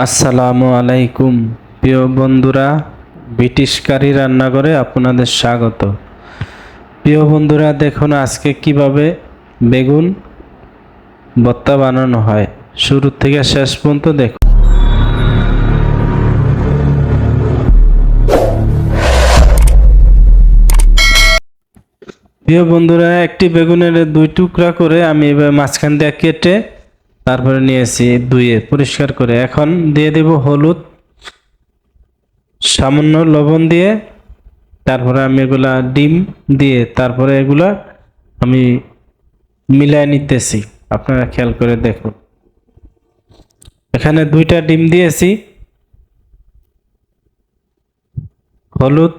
আসসালামু আলাইকুম। প্রিয় বন্ধুরা ব্রিটিশ কারি রান্নাঘরে আপনাদের স্বাগত। প্রিয় বন্ধুরা, দেখুন আজকে কীভাবে বেগুন ভর্তা বানানো হয়। শুরু থেকে শেষ পর্যন্ত দেখুন। প্রিয় বন্ধুরা, একটি বেগুনের দুই টুকরা করে আমি এবার মাঝখান দিয়ে কেটে তারপরে নিয়েছি ধুয়ে পরিষ্কার করে। এখন দিয়ে দেব হলুদ, সামান্য লবণ দিয়ে, তারপরে আমি এগুলা ডিম দিয়ে তারপরে এগুলা আমি মিলায় নিতেছি। আপনারা খেয়াল করে দেখুন। এখানে দুইটা ডিম দিয়েছি, হলুদ,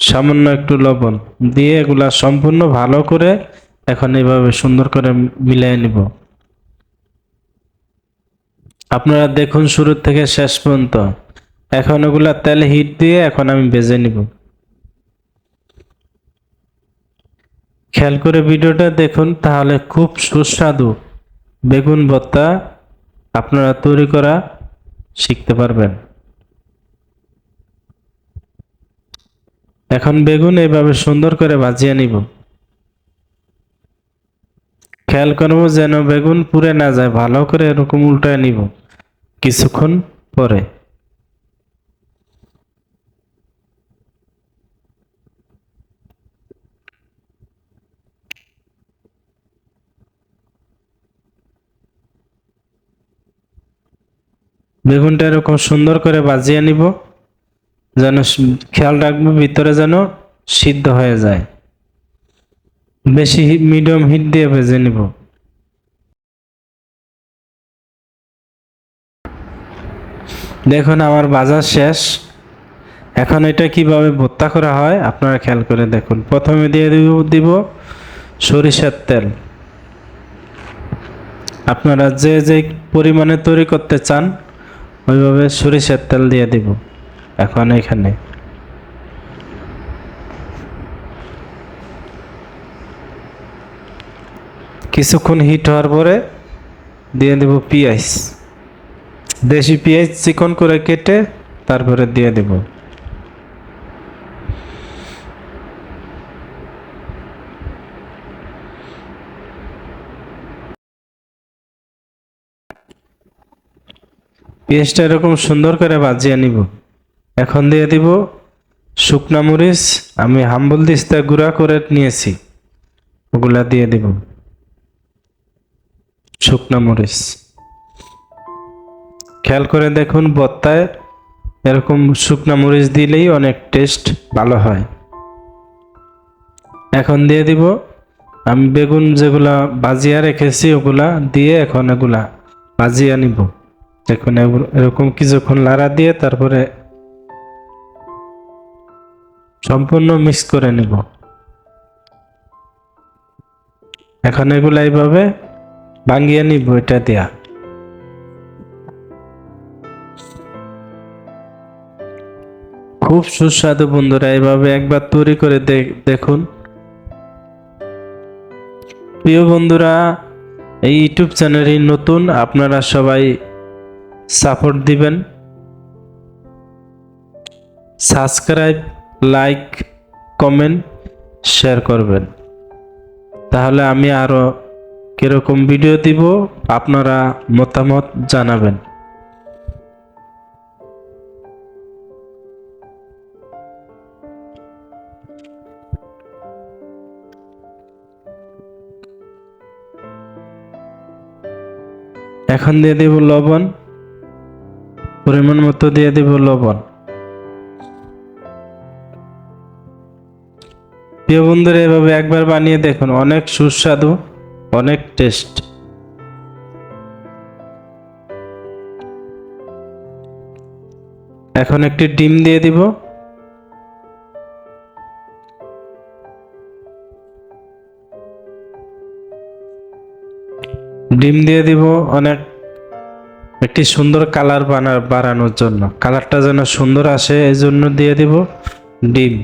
সামান্য একটু লবণ দিয়ে এগুলা সম্পূর্ণ ভালো করে এখন এইভাবে সুন্দর করে মিলিয়ে নিব। আপনারা দেখুন শুরু থেকে শেষ পর্যন্ত। এখন ওগুলা তেলে হিট দিয়ে এখন আমি ভেজে নিব। খেয়াল করে ভিডিওটা দেখুন, তাহলে খুব সুস্বাদু বেগুন ভর্তা আপনারা তৈরি করা শিখতে পারবেন। এখন বেগুন এইভাবে সুন্দর করে ভাজিয়ে নিব। খেয়াল করব যেন বেগুন পুড়ে না যায়, ভালো করে এরকম উল্টায় নিব কিছুক্ষণ পরে। বেগুনটা এরকম সুন্দর করে বাজিয়ে নিব, যেন খেয়াল রাখব ভিতরে যেন সিদ্ধ হয়ে যায়। বেশি মিডিয়াম হিট দিয়ে ভেজে নিব। দেখুন, আমার বাজার শেষ। এখন এটা কীভাবে ভর্তা করা হয়, আপনারা খেয়াল করে দেখুন। প্রথমে দিয়ে দিব দিব সরিষার তেল। আপনারা যে যে পরিমাণে তৈরি করতে চান, ওইভাবে সরিষার তেল দিয়ে দিব। এখন এখানে। কিছুক্ষণ হিট হওয়ার পরে দিয়ে দেব পেঁয়াজ। দেশি পেঁয়াজ চিকন করে কেটে তারপরে দিয়ে দেব। পেঁয়াজটা এরকম সুন্দর করে ভাজিয়ে নিব। এখন দিয়ে দিব শুকনা মরিচ, আমি হাম্বল দিস্তা গুঁড়া করে নিয়েছি। ওগুলা দিয়ে দিব। শুকনা মরিচ। খেয়াল করে দেখুন বত্তায় এরকম শুকনা মরিচ দিলেই অনেক টেস্ট ভালো হয়। এখন দিয়ে দিব, আমি বেগুন যেগুলা ভাজিয়া রেখেছি ওগুলা দিয়ে এখন এগুলা ভাজিয়া নিব। এগুলো- এরকম কিছুক্ষণ লাড়া দিয়ে তারপরে সম্পূর্ণ মিক্স করে নিব। এখন এগুলা এইভাবে ভাঙিয়ে নিব, এটা দিয়া। খুব সুস্বাদু বন্ধুরা এইভাবে একবার তৈরি করে দেখুন। প্রিয় বন্ধুরা, এই ইউটিউব চ্যানেলটি নতুন, আপনারা সবাই সাপোর্ট দিবেন। সাবস্ক্রাইব, লাইক, কমেন্ট, শেয়ার করবেন। তাহলে আমি আরও কীরকম ভিডিও দিব আপনারা মতামত জানাবেন। এখন দিয়ে দেব লবণ, পরিমাণ মতো দিয়ে দেব লবণ। প্রিয় বন্ধুরা, এভাবে একবার বানিয়ে দেখুন, অনেক সুস্বাদু। অনেক টেস্ট। এখন একটি ডিম দিয়ে দিব। ডিম দিয়ে দিব অনেক, একটি সুন্দর কালার বানা বাড়ানোর জন্য। কালারটা যেন সুন্দর আসে এই জন্য দিয়ে দিব ডিম।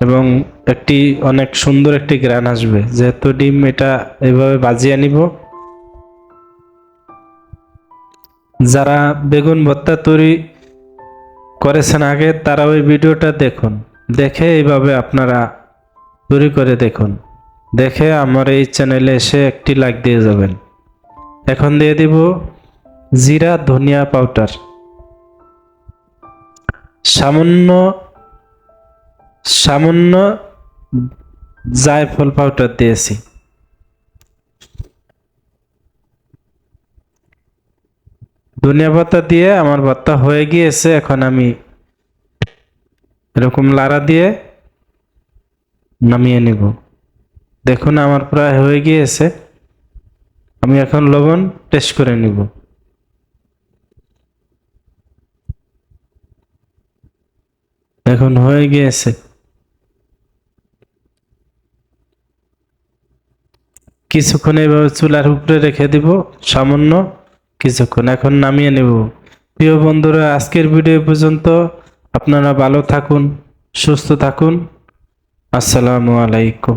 এবং একটি অনেক সুন্দর একটি গ্রান আসবে। যেহেতু ডিম এটা এভাবে বাজিয়ে নিব। যারা বেগুন ভর্তা তৈরি করেছেন আগে, তারা ওই ভিডিওটা দেখুন। দেখে এইভাবে আপনারা তৈরি করে দেখুন। দেখে আমার এই চ্যানেলে এসে একটি লাইক দিয়ে যাবেন। এখন দিয়ে দিব জিরা ধনিয়া পাউডার। সামান্য সামান্য জায়ফল পাউডার দিয়েছি। ধনিয়া পাতা দিয়ে আমার ভর্তা হয়ে গিয়েছে, এখন আমি এরকম লাড়া দিয়ে নামিয়ে নিব। দেখুন, আমার প্রায় হয়ে গিয়েছে। আমি এখন লবণ টেস্ট করে নিব। এখন হয়ে গিয়েছে। কিছুক্ষণ এইভাবে চুলার উপরে রেখে দিব, সামান্য কিছুক্ষণ। এখন নামিয়ে নেব। প্রিয় বন্ধুরা, আজকের ভিডিও পর্যন্ত। আপনারা ভালো থাকুন, সুস্থ থাকুন। আসসালামু আলাইকুম।